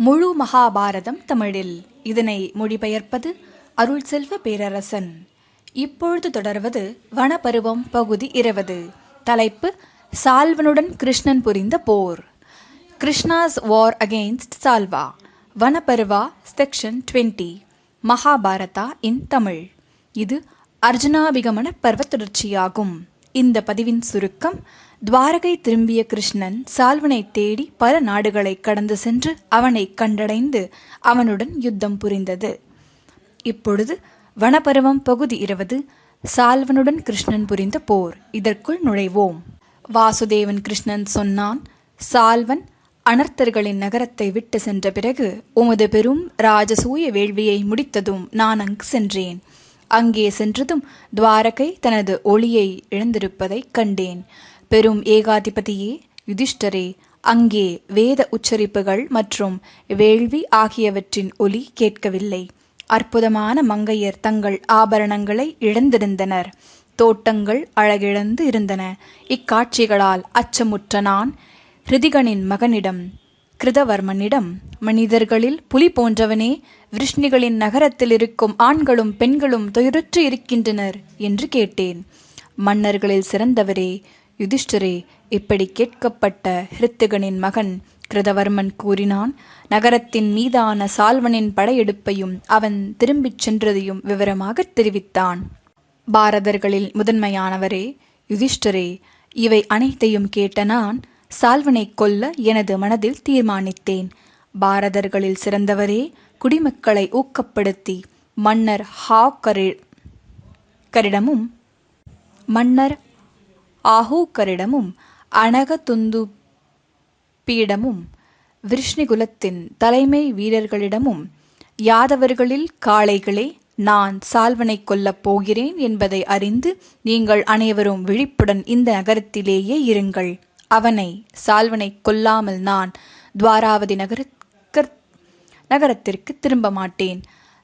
முழு மகாபாரதம் தமிழில். இதனை மொழிபெயர்ப்பது அருள் செல்வ பேரரசன். இப்பொழுது தொடர்வது வனப்பருவம் பகுதி இருபது. தலைப்பு சால்வனுடன் கிருஷ்ணன் புரிந்த போர். Krishna's war against Salva. Vanaparva section twenty. Mahabharata in Tamil. இது அர்ஜுனாபிகமன பர்வ தொடர்ச்சியாகும். இந்த பதிவின் சுருக்கம் துவாரகை திரும்பிய கிருஷ்ணன் சால்வனை தேடி பல நாடுகளை கடந்து சென்று அவனை கண்டடைந்து அவனுடன் யுத்தம் புரிந்தது. இப்பொழுது வனப்பருவம் பகுதி இருபது சால்வனுடன் கிருஷ்ணன் புரிந்த போர். இதற்குள் நுழைவோம். வாசுதேவன் கிருஷ்ணன் சொன்னான் சால்வன் அனர்த்தர்களின் நகரத்தை விட்டு சென்ற பிறகு உமது பெரும் ராஜசூய வேள்வியை முடித்ததும் நான் அங்கு சென்றேன். அங்கே சென்றதும் துவாரகை தனது ஒளியை இழந்திருப்பதைக் கண்டேன். பெரும் ஏகாதிபதியே யுதிஷ்டரே அங்கே வேத உச்சரிப்புகள் மற்றும் வேள்வி ஆகியவற்றின் ஒலி கேட்கவில்லை. அற்புதமான மங்கையர் தங்கள் ஆபரணங்களை இழந்திருந்தனர். தோட்டங்கள் அழகிழந்து இருந்தன. இக்காட்சிகளால் அச்சமுற்ற நான் ஹிருதிகனின் மகனிடம் கிருதவர்மனிடம் மனிதர்களில் புலி போன்றவனே விருஷ்ணிகளின் நகரத்தில் இருக்கும் ஆண்களும் பெண்களும் துயருற்று இருக்கின்றனர் என்று கேட்டேன். மன்னர்களில் சிறந்தவரே யுதிஷ்டரே இப்படி கேட்கப்பட்ட ஹிருத்திகனின் மகன் கிருதவர்மன் கூறினான் நகரத்தின் மீதான சால்வனின் படையெடுப்பையும் அவன் திரும்பிச் சென்றதையும் விவரமாக தெரிவித்தான். பாரதர்களில் முதன்மையானவரே யுதிஷ்டரே இவை அனைத்தையும் கேட்ட நான் சால்வனை கொல்ல எனது மனதில் தீர்மானித்தேன். பாரதர்களில் சிறந்தவரே குடிமக்களை ஊக்கப்படுத்தி மன்னர் ஹாக்கரிடமும் மன்னர் ஆஹூக்கரிடமும் அனகதுந்து பீடமும் விருஷ்ணிகுலத்தின் தலைமை வீரர்களிடமும் யாதவர்களில் காளைகளே நான் சால்வனை கொல்லப் போகிறேன் என்பதை அறிந்து நீங்கள் அனைவரும் விழிப்புடன் இந்த நகரத்திலேயே இருங்கள். அவனை சால்வனை கொல்லாமல் நான் துவாராவதி நகர நகரத்திற்கு திரும்ப மாட்டேன்.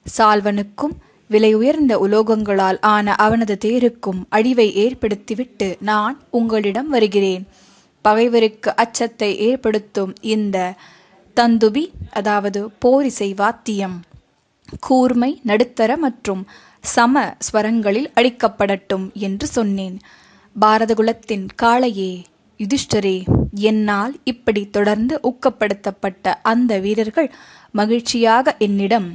சால்வனுக்கும் விலை உயர்ந்த உலோகங்களால் ஆன அவனது தேருக்கும் அழிவை ஏற்படுத்திவிட்டு நான் உங்களிடம் வருகிறேன். பகைவருக்கு அச்சத்தை ஏற்படுத்தும் இந்த தந்துபி அதாவது போரிசை வாத்தியம் கூர்மை நடுத்தர மற்றும் சம ஸ்வரங்களில் அழிக்கப்படட்டும் என்று சொன்னேன். பாரதகுலத்தின் காளையே யுதிஷ்டரே என்னால் இப்படி தொடர்ந்து ஊக்கப்படுத்தப்பட்ட அந்த வீரர்கள் மகிழ்ச்சியாக என்னிடம்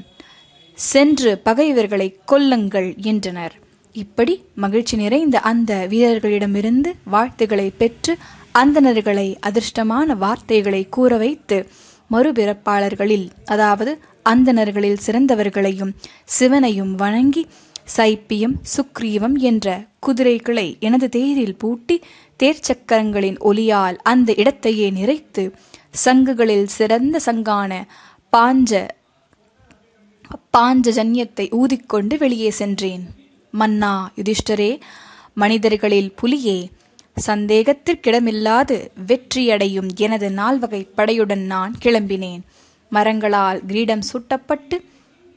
சென்று பகைவர்களை கொல்லுங்கள் என்றனர். இப்படி மகிழ்ச்சி நிறைந்த அந்த வீரர்களிடமிருந்து வாழ்த்துக்களை பெற்று அந்தணர்களை அதிர்ஷ்டமான வார்த்தைகளை கூற வைத்து மறுபிறப்பாளர்களில் அதாவது அந்தணர்களில் சிறந்தவர்களையும் சிவனையும் வணங்கி சைப்பியம் சுக்ரீவம் என்ற குதிரைகளை எனது தேரில் பூட்டி தேர்ச்சக்கரங்களின் ஒலியால் அந்த இடத்தையே நிறைத்து சங்குகளில் சிறந்த சங்கான பாஞ்ச பாஞ்சஜன்யத்தை ஊதிக்கொண்டு வெளியே சென்றேன். மன்னா யுதிஷ்டரே மனிதர்களில் புலியே சந்தேகத்திற்கிடமில்லாது வெற்றியடையும் எனது நால்வகை படையுடன் நான் கிளம்பினேன். மரங்களால் கிரீடம் சூட்டப்பட்டு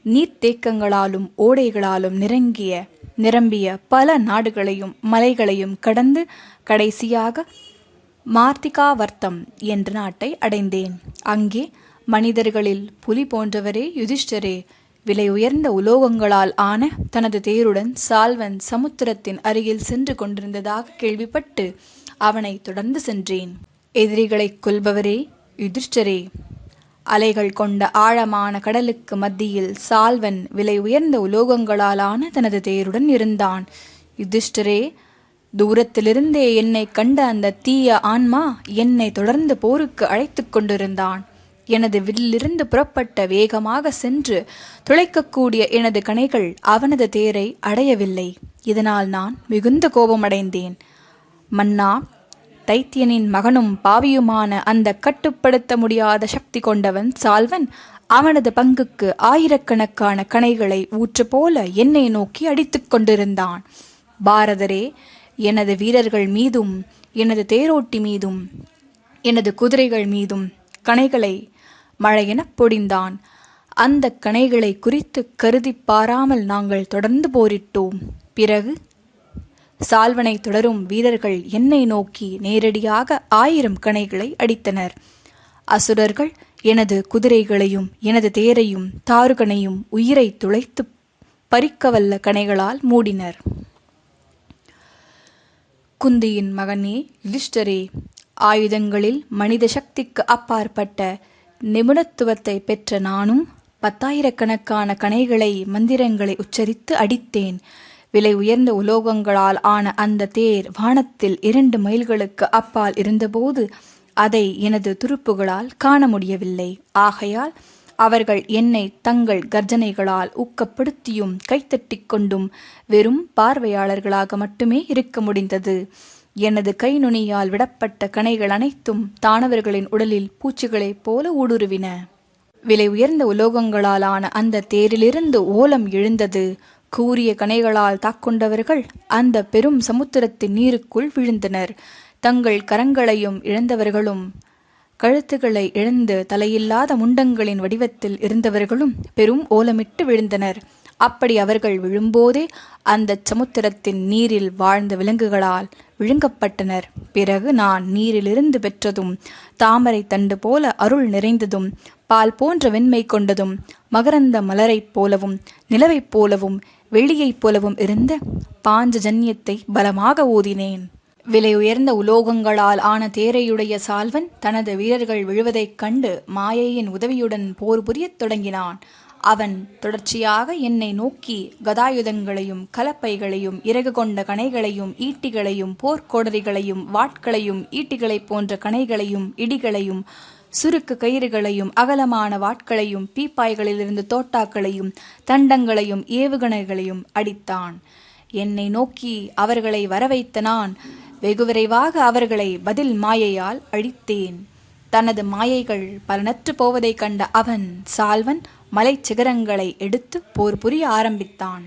நீர்த்தேக்கங்களாலும் ஓடைகளாலும் நிரங்கிய நிரம்பிய பல நாடுகளையும் மலைகளையும் கடந்து கடைசியாக மார்த்திகாவர்த்தம் என்ற நாட்டை அடைந்தேன். அங்கே மனிதர்களில் புலி போன்றவரே யுதிஷ்டரே. விலை உயர்ந்த உலோகங்களால் ஆன தனது தேருடன் சால்வன் சமுத்திரத்தின் அருகில் சென்று கொண்டிருந்ததாக கேள்விப்பட்டு அவனை தொடர்ந்து சென்றேன். எதிரிகளை கொல்பவரே யுதிஷ்டரே. அலைகள் கொண்ட ஆழமான கடலுக்கு மத்தியில் சால்வன் விலை உயர்ந்த உலோகங்களாலான தனது தேருடன் இருந்தான். யுதிஷ்டரே தூரத்திலிருந்தே என்னை கண்ட அந்த தீய ஆன்மா என்னை தொடர்ந்து போருக்கு அழைத்து கொண்டிருந்தான். எனது வில்லிருந்து புறப்பட்ட வேகமாக சென்று துளைக்கக்கூடிய எனது கணைகள் அவனது தேரை அடையவில்லை. இதனால் நான் மிகுந்த கோபமடைந்தேன். மன்னா தைத்தியனின் மகனும் பாவியுமான அந்த கட்டுப்படுத்த முடியாத சக்தி கொண்டவன் சால்வன் அவனது பங்குக்கு ஆயிரக்கணக்கான கணைகளை ஊற்று போல என்னை நோக்கி அடித்துக் கொண்டிருந்தான். பாரதரே எனது வீரர்கள் மீதும் எனது தேரோட்டி மீதும் எனது குதிரைகள் மீதும் கணைகளை மழையெனப் பொடிந்தான். அந்த கணைகளை குறித்து கருதி பாராமல் நாங்கள் தொடர்ந்து போரிட்டோம். பிறகு சால்வனை தொடரும் வீரர்கள் என்னை நோக்கி நேரடியாக ஆயிரம் கணைகளை அடித்தனர். அசுரர்கள் எனது குதிரைகளையும் எனது தேரையும் தாருகனையும் உயிரை துளைத்து பறிக்கவல்ல கணைகளால் மூடினர். குந்தியின் மகனே யுதிஷ்டரே ஆயுதங்களில் மனித சக்திக்கு அப்பாற்பட்ட நிபுணத்துவத்தை பெற்ற நானும் பத்தாயிரக்கணக்கான கணைகளை மந்திரங்களை உச்சரித்து அடித்தேன். விலை உயர்ந்த உலோகங்களால் ஆன அந்த தேர் வானத்தில் இரண்டு மைல்களுக்கு அப்பால் இருந்தபோது அதை எனது துருப்புகளால் காண முடியவில்லை. ஆகையால் அவர்கள் என்னை தங்கள் கர்ஜனைகளால் ஊக்கப்படுத்தியும் கைத்தட்டிக் கொண்டும் வெறும் பார்வையாளர்களாக மட்டுமே இருக்க முடிந்தது. எனது கை நுனியால் விடப்பட்ட கணைகள் அனைத்தும் தானவர்களின் உடலில் பூச்சிகளைப் போல ஊடுருவின. விலை உயர்ந்த உலோகங்களாலான அந்த தேரிலிருந்து ஓலம் எழுந்தது. கூரிய கணைகளால் தாக்கொண்டவர்கள் அந்த பெரும் சமுத்திரத்தின் நீருக்குள் விழுந்தனர். தங்கள் கரங்களையும் இழந்தவர்களும் கழுத்துகளை இழந்து தலையில்லாத முண்டங்களின் வடிவத்தில் இருந்தவர்களும் பெரும் ஓலமிட்டு விழுந்தனர். அப்படி அவர்கள் விழும்போதே அந்த சமுத்திரத்தின் நீரில் வாழ்ந்த விலங்குகளால் விழுங்கப்பட்டனர். பிறகு நான் நீரிலிருந்து பெற்றதும் தாமரை தண்டு போல அருள் நிறைந்ததும் பால் போன்ற வெண்மை கொண்டதும் மகரந்த மலரைப் போலவும் நிலவைப் போலவும் வெள்ளியைப் போலவும் இருந்த பாஞ்சஜன்யத்தை பலமாக ஊதினேன். விலை உயர்ந்த உலோகங்களால் ஆன தேரையுடைய சால்வன் தனது வீரர்கள் விழுவதைக் கண்டு மாயையின் உதவியுடன் போர் புரியத் தொடங்கினான். அவன் தொடர்ச்சியாக என்னை நோக்கி கதாயுதங்களையும் கலப்பைகளையும் இறகு கொண்ட கணைகளையும் ஈட்டிகளையும் போர்க்கோடரிகளையும் வாட்களையும் ஈட்டிகளைப் போன்ற கணைகளையும் இடிகளையும் சுருக்கு கயிறுகளையும் அகலமான வாட்களையும் பீப்பாய்களிலிருந்து தோட்டாக்களையும் தண்டங்களையும் ஏவுகணைகளையும் அடித்தான். என்னை நோக்கி அவர்களை வரவைத்த நான் வெகு விரைவாக அவர்களை பதில் மாயையால் அழித்தேன். தனது மாயைகள் பலனற்று போவதைக் கண்ட அவன் சால்வன் மலைச் சிகரங்களை எடுத்து போர் புரிய ஆரம்பித்தான்.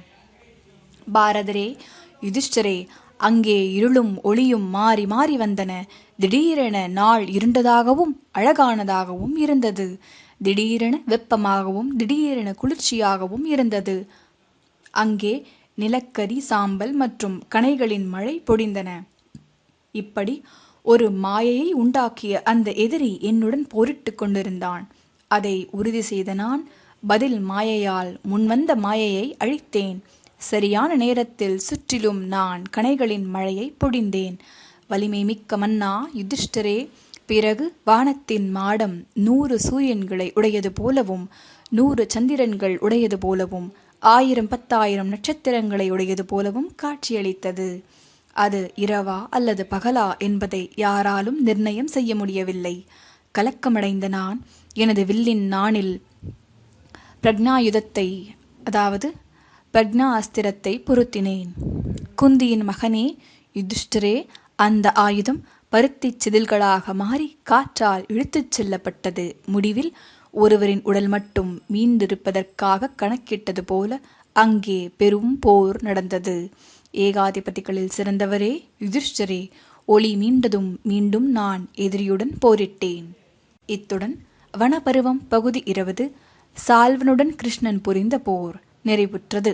பாரதரே யுதிஷ்டரே அங்கே இருளும் ஒளியும் மாறி மாறி வந்தன. திடீரென நாள் இருண்டதாகவும் அழகானதாகவும் இருந்தது. திடீரென வெப்பமாகவும் திடீரென குளிர்ச்சியாகவும் இருந்தது. அங்கே நிலக்கரி சாம்பல் மற்றும் கனைகளின் மழை பொடிந்தன இப்படி ஒரு மாயையை உண்டாக்கிய அந்த எதிரி என்னுடன் போரிட்டு கொண்டிருந்தான். அதை உறுதி செய்த நான் பதில் மாயையால் முன்வந்த மாயையை அழித்தேன். சரியான நேரத்தில் சுற்றிலும் நான் கணைகளின் மழையை பொழிந்தேன். வலிமை மிக்க மன்னா யுதிஷ்டரே பிறகு வானத்தின் மாடம் நூறு சூரியன்களை உடையது போலவும் நூறு சந்திரன்கள் உடையது போலவும் ஆயிரம் பத்தாயிரம் நட்சத்திரங்களை உடையது போலவும் காட்சியளித்தது. அது இரவா அல்லது பகலா என்பதை யாராலும் நிர்ணயம் செய்ய முடியவில்லை. கலக்கமடைந்த நான் எனது வில்லின் நாணில் பிரக்னாயுதத்தை அதாவது பிரக்னா அஸ்திரத்தை பொருத்தினேன். குந்தியின் மகனே யுதிஷ்டரே அந்த ஆயுதம் பருத்தி சிதில்களாக மாறி காற்றால் இழுத்துச் செல்லப்பட்டது. முடிவில் ஒருவரின் உடல் மட்டும் மீண்டிருப்பதற்காக கணக்கிட்டது போல அங்கே பெரும் போர் நடந்தது. ஏகாதிபதிகளில் சிறந்தவரே யுதிஷ்டரே ஒளி மீண்டதும் மீண்டும் நான் எதிரியுடன் போரிட்டேன். இத்துடன் வனபருவம் பகுதி இருபது சால்வனுடன் கிருஷ்ணன் புரிந்த போர். நிறைவுற்றது.